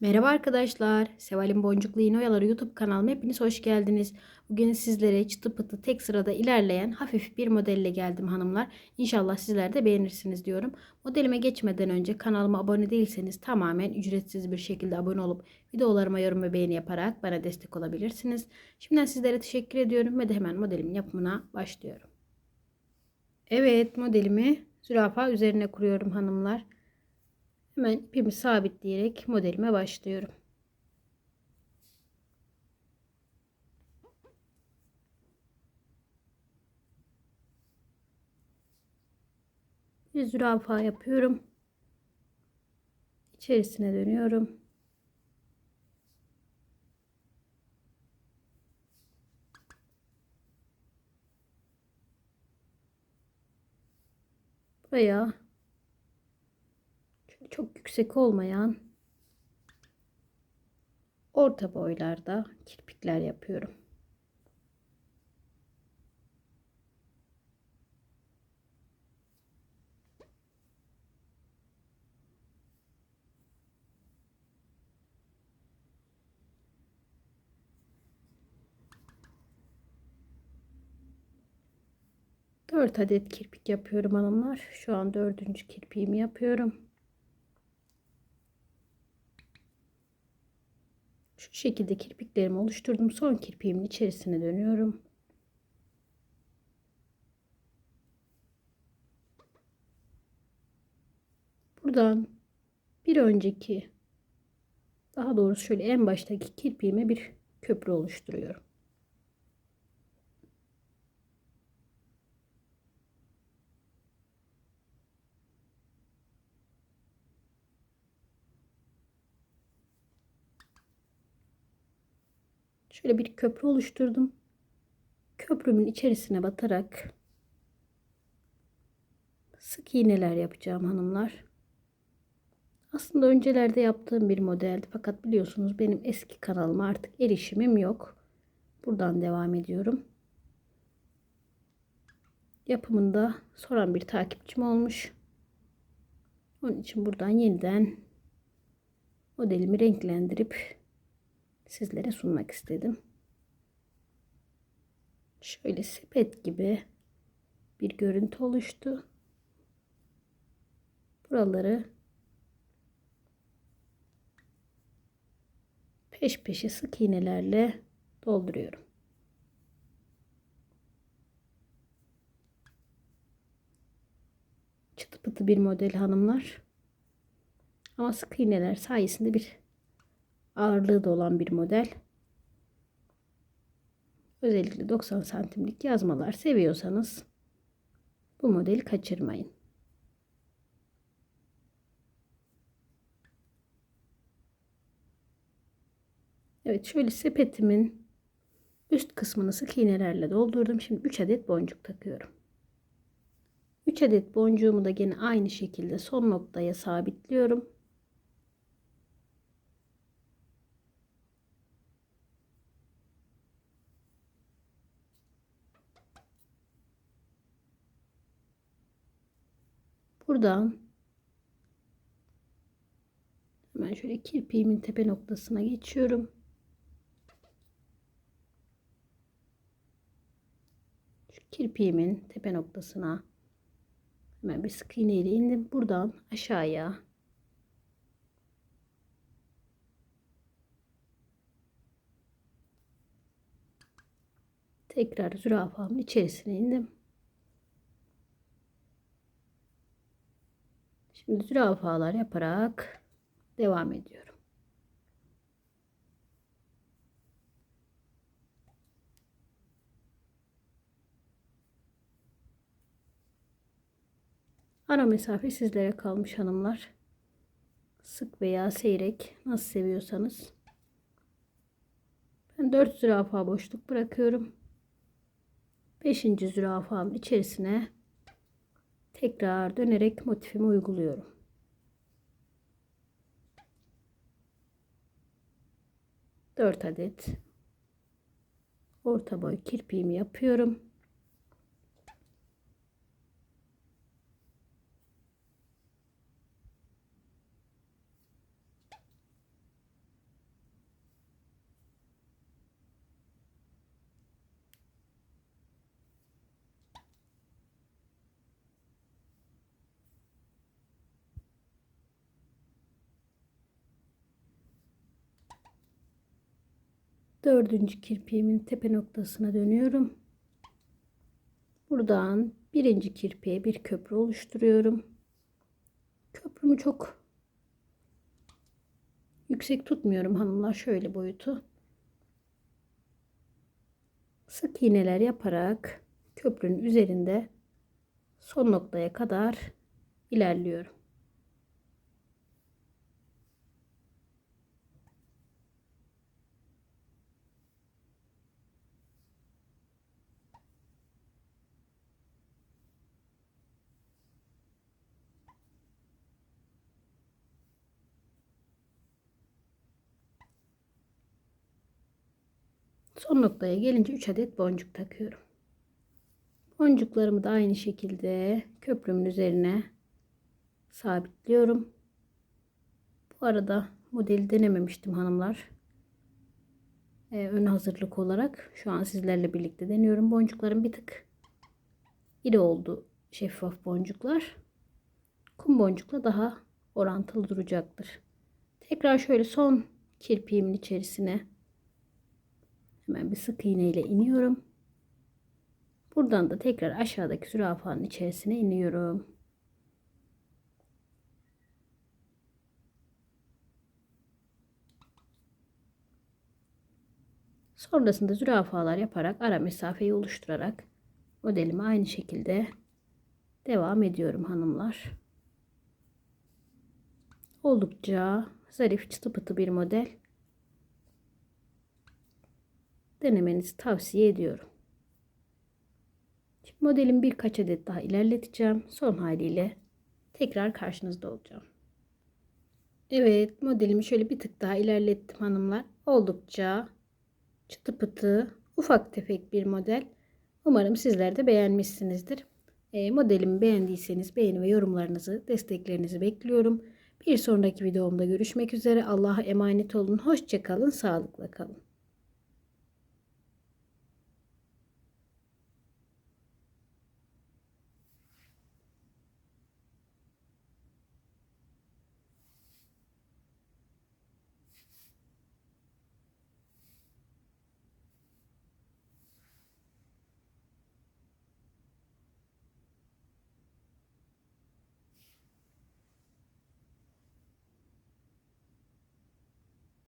Merhaba arkadaşlar. Seval'in Boncuklu İğne Oyaları YouTube kanalıma hepiniz hoş geldiniz. Bugün sizlere çıtı pıtı tek sırada ilerleyen hafif bir modelle geldim hanımlar. İnşallah sizler de beğenirsiniz diyorum. Modelime geçmeden önce kanalıma abone değilseniz tamamen ücretsiz bir şekilde abone olup videolarıma yorum ve beğeni yaparak bana destek olabilirsiniz. Şimdiden sizlere teşekkür ediyorum ve de hemen modelimin yapımına başlıyorum. Evet modelimi zürafa üzerine kuruyorum hanımlar. Hemen ipimi sabitleyerek modelime başlıyorum. Bir zürafa yapıyorum. İçerisine dönüyorum. Buraya çok yüksek olmayan orta boylarda kirpikler yapıyorum. Dört adet kirpik yapıyorum hanımlar. Şu an dördüncü kirpiğimi yapıyorum. Şu şekilde kirpiklerimi oluşturdum. Son kirpiğimin içerisine dönüyorum. Buradan bir önceki daha doğrusu şöyle en baştaki kirpiğime bir köprü oluşturuyorum. Şöyle bir köprü oluşturdum. Köprümün içerisine batarak sık iğneler yapacağım hanımlar. Aslında öncelerde yaptığım bir modeldi fakat biliyorsunuz benim eski kanalıma artık erişimim yok. Buradan devam ediyorum. Yapımında soran bir takipçim olmuş. Onun için buradan yeniden modelimi renklendirip sizlere sunmak istedim. Şöyle sepet gibi bir görüntü oluştu. Buraları peş peşe sık iğnelerle dolduruyorum. Çıtı pıtı bir model hanımlar. Ama sık iğneler sayesinde bir ağırlığı da olan bir model. Özellikle 90 santimlik yazmalar seviyorsanız bu modeli kaçırmayın. Evet şöyle sepetimin üst kısmını sık iğnelerle doldurdum. Şimdi 3 adet boncuk takıyorum. 3 adet boncuğumu da yine aynı şekilde son noktaya sabitliyorum. Buradan hemen şöyle kirpiğimin tepe noktasına geçiyorum. Şu kirpiğimin tepe noktasına hemen bir sık iğne ile indim. Buradan aşağıya tekrar zürafamın içerisine indim. Şimdi zürafalar yaparak devam ediyorum. Ara mesafe sizlere kalmış hanımlar. Sık veya seyrek nasıl seviyorsanız. Ben 4 zürafa boşluk bırakıyorum. 5. zürafamın içerisine tekrar dönerek motifimi uyguluyorum. Dört adet orta boy kirpiğimi yapıyorum. Dördüncü kirpiğimin tepe noktasına dönüyorum. Buradan birinci kirpiğe bir köprü oluşturuyorum. Köprümü çok yüksek tutmuyorum hanımlar. Şöyle boyutu. Sık iğneler yaparak köprünün üzerinde son noktaya kadar ilerliyorum. Son noktaya gelince 3 adet boncuk takıyorum. Boncuklarımı da aynı şekilde köprümün üzerine sabitliyorum. Bu arada modeli denememiştim hanımlar. Ee, ön hazırlık olarak şu an sizlerle birlikte deniyorum. Boncuklarım bir tık iri oldu şeffaf boncuklar. Kum boncukla daha orantılı duracaktır. Tekrar şöyle son kirpiğimin içerisine hemen bir sık iğne ile iniyorum. Buradan da tekrar aşağıdaki zürafanın içerisine iniyorum. Sonrasında zürafalar yaparak ara mesafeyi oluşturarak modelime aynı şekilde devam ediyorum hanımlar. Oldukça zarif çıtı pıtı bir model. Denemenizi tavsiye ediyorum. Şimdi modelimi birkaç adet daha ilerleteceğim. Son haliyle tekrar karşınızda olacağım. Evet modelimi şöyle bir tık daha ilerlettim hanımlar. Oldukça çıtı pıtı ufak tefek bir model. Umarım sizler de beğenmişsinizdir. E, modelimi beğendiyseniz beğeni ve yorumlarınızı, desteklerinizi bekliyorum. Bir sonraki videomda görüşmek üzere. Allah'a emanet olun. Hoşçakalın, sağlıkla kalın.